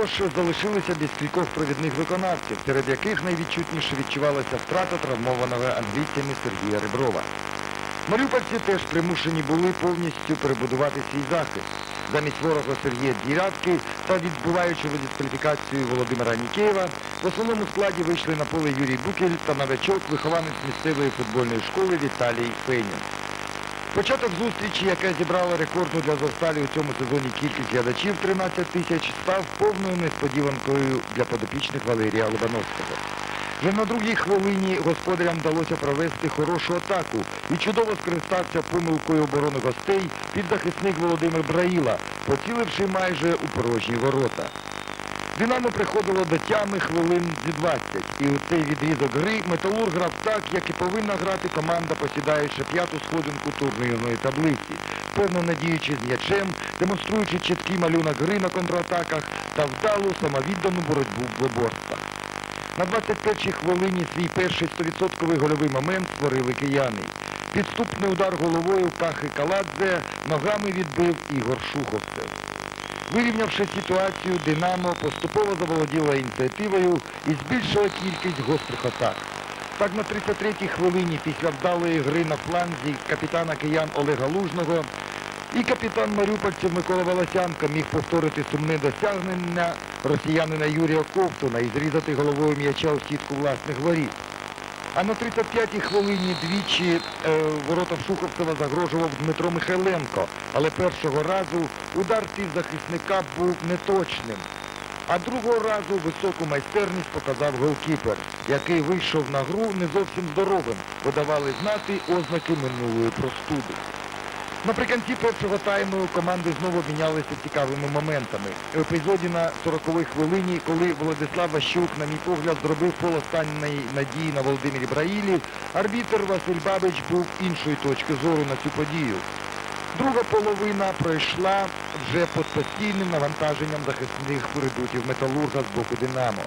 Також залишилися без кількох провідних виконавців, серед яких найвідчутніше відчувалася втрата травмованого англійцями Сергія Реброва. Маріупольці теж примушені були повністю перебудувати свій захист. Замість ворога Сергія Дірядки та відбуваючого дискваліфікацію Володимира Нікеєва в основному складі вийшли на поле Юрій Букель та новачок, вихованець місцевої футбольної школи Віталій Фенін. Початок зустрічі, яка зібрала рекордну для Зосталі у цьому сезоні кількість глядачів 13 тисяч, став повною несподіванкою для подопічних Валерія Лобановського. Вже на другій хвилині господарям вдалося провести хорошу атаку і чудово скористався помилкою оборони гостей підзахисник Володимир Браїла, поціливши майже у порожні ворота. Динамо приходило до тями хвилин зі 20, і у цей відрізок гри Металург грав так, як і повинна грати команда, посідаючи п'яту сходинку турнірної таблиці, певно надіючи з м'ячем, демонструючи чіткий малюнок гри на контратаках та вдалу самовіддану боротьбу в двоборствах. На 21-й хвилині свій перший 100% гольовий момент створили кияни. Підступний удар головою Кахи Каладзе ногами відбив Ігор Шуховцев. Вирівнявши ситуацію, Динамо поступово заволоділо ініціативою і збільшила кількість гострих атак. Так на 33-й хвилині після вдалої гри на фланзі капітана киян Олега Лужного і капітан Маріупольців Микола Волосянко міг повторити сумне досягнення росіянина Юрія Ковтуна і зрізати головою м'яча у сітку власних воріт. А на 35-й хвилині двічі е, ворота Шуховцева загрожував Дмитро Михайленко, але першого разу удар півзахисника був неточним. А другого разу високу майстерність показав голкіпер, який вийшов на гру не зовсім здоровим, подавали знати ознаки минулої простуди. Наприкінці першого тайму команди знову обмінялися цікавими моментами. В епізоді на 40-й хвилині, коли Владислав Ващук, на мій погляд, зробив пол останньої надії на Володимирі Браїлі, арбітр Василь Бабич був іншої точки зору на цю подію. Друга половина пройшла вже під постійним навантаженням захисних редутів металурга з боку Динамо.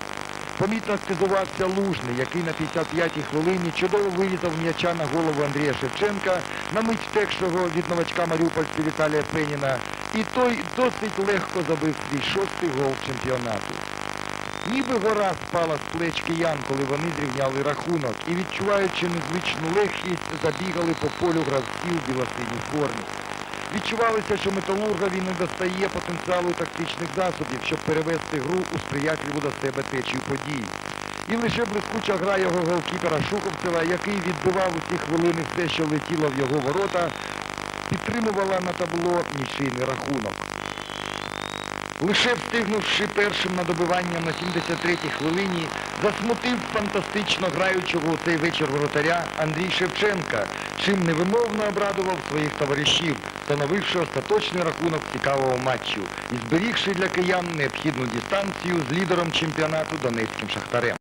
Помітно активувався Лужний, який на 55-й хвилині чудово вирізав м'яча на голову Андрія Шевченка, на мить втекшого від новачка Маріупольська Віталія Пеніна, і той досить легко забив свій шостий гол чемпіонату. Ніби гора спала з плеч киян, коли вони зрівняли рахунок, і, відчуваючи незвичну легкість, забігали по полю гравців білосиній формі. Відчувалося, що металургові не достає потенціалу тактичних засобів, щоб перевести гру у сприятливу до себе течію подій. І лише блискуча гра його голкіпера Шуховцева, який відбивав у ці хвилини все, що летіло в його ворота, підтримувала на табло нічийний рахунок. Лише встигнувши першим на добивання на 73-й хвилині, засмутив фантастично граючого у цей вечір воротаря Андрій Шевченка, чим невимовно обрадував своїх товаришів, встановивши остаточний рахунок цікавого матчу і зберігши для киян необхідну дистанцію з лідером чемпіонату Донецьким Шахтарем.